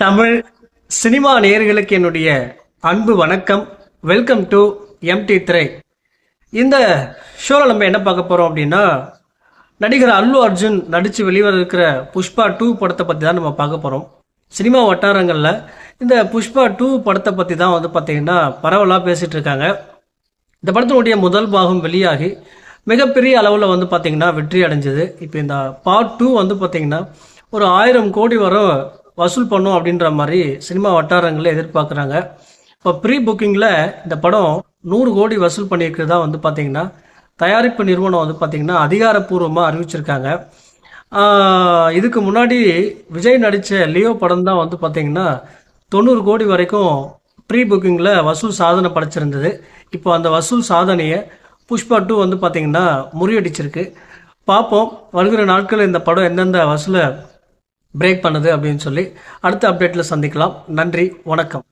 Tamil cinema நேயர்களுக்கு என்னுடைய அன்பு வணக்கம். வெல்கம் டு எம்டி திரை இந்த ஷோவில் நம்ம என்ன பார்க்க போகிறோம் அப்படின்னா நடிகர் அல்லு அர்ஜுன் நடித்து வெளிவர இருக்கிற புஷ்பா டூ படத்தை பற்றி தான் நம்ம பார்க்க போகிறோம் சினிமா வட்டாரங்களில் இந்த புஷ்பா டூ படத்தை பற்றி தான் வந்து பார்த்திங்கன்னா பரவலாக பேசிகிட்டு இருக்காங்க. இந்த படத்தினுடைய முதல் பாகம் வெளியாகி மிகப்பெரிய அளவில் வந்து பார்த்திங்கன்னா வெற்றி அடைஞ்சது. இப்போ இந்த பார்ட் டூ வந்து பார்த்திங்கன்னா ஒரு ஆயிரம் கோடி வரும் வசூல் பண்ணும் அப்படின்ற மாதிரி சினிமா வட்டாரங்களில் எதிர்பார்க்குறாங்க. இப்போ ப்ரீ புக்கிங்கில் இந்த படம் நூறு கோடி வசூல் பண்ணியிருக்கிறதா வந்து பார்த்திங்கன்னா தயாரிப்பு நிறுவனம் வந்து பார்த்திங்கன்னா அதிகாரப்பூர்வமாக அறிவிச்சிருக்காங்க. இதுக்கு முன்னாடி விஜய் நடித்த லியோ படம் தான் வந்து பார்த்திங்கன்னா தொண்ணூறு கோடி வரைக்கும் ப்ரீ புக்கிங்கில் வசூல் சாதனை படைச்சிருந்தது. இப்போ அந்த வசூல் சாதனையை புஷ்பா டூ வந்து பார்த்திங்கன்னா முறியடிச்சிருக்கு. பார்ப்போம் வருகிற நாட்கள் இந்த படம் எந்தெந்த வசூலை பிரேக் பண்ணுது அப்படின்னு சொல்லி அடுத்த அப்டேட்டில் சந்திக்கலாம். நன்றி வணக்கம்.